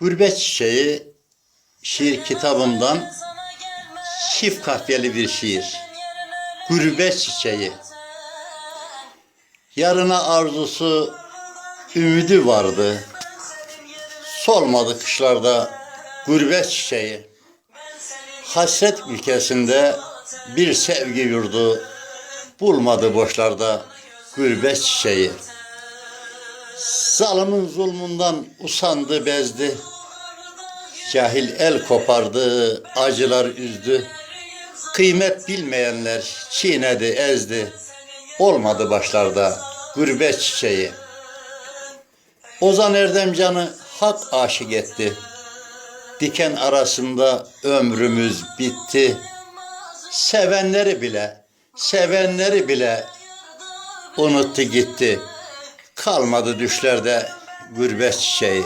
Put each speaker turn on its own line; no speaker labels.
Gurbet Çiçeği şiir kitabımdan çift kahveli bir şiir. Gurbet Çiçeği. Yarına arzusu, ümidi vardı. Solmadı kışlarda gurbet çiçeği. Hasret ülkesinde bir sevgi yurdu bulmadı boşlarda gurbet çiçeği. Zalimin zulmünden usandı bezdi. Cahil el kopardı, acılar üzdü. Kıymet bilmeyenler çiğnedi, ezdi. Olmadı başlarda gurbet çiçeği. Ozan Erdemcan'ı hak aşık etti. Diken arasında ömrümüz bitti. Sevenleri bile, sevenleri bile unuttu gitti. Kalmadı düşlerde gurbet çiçeği.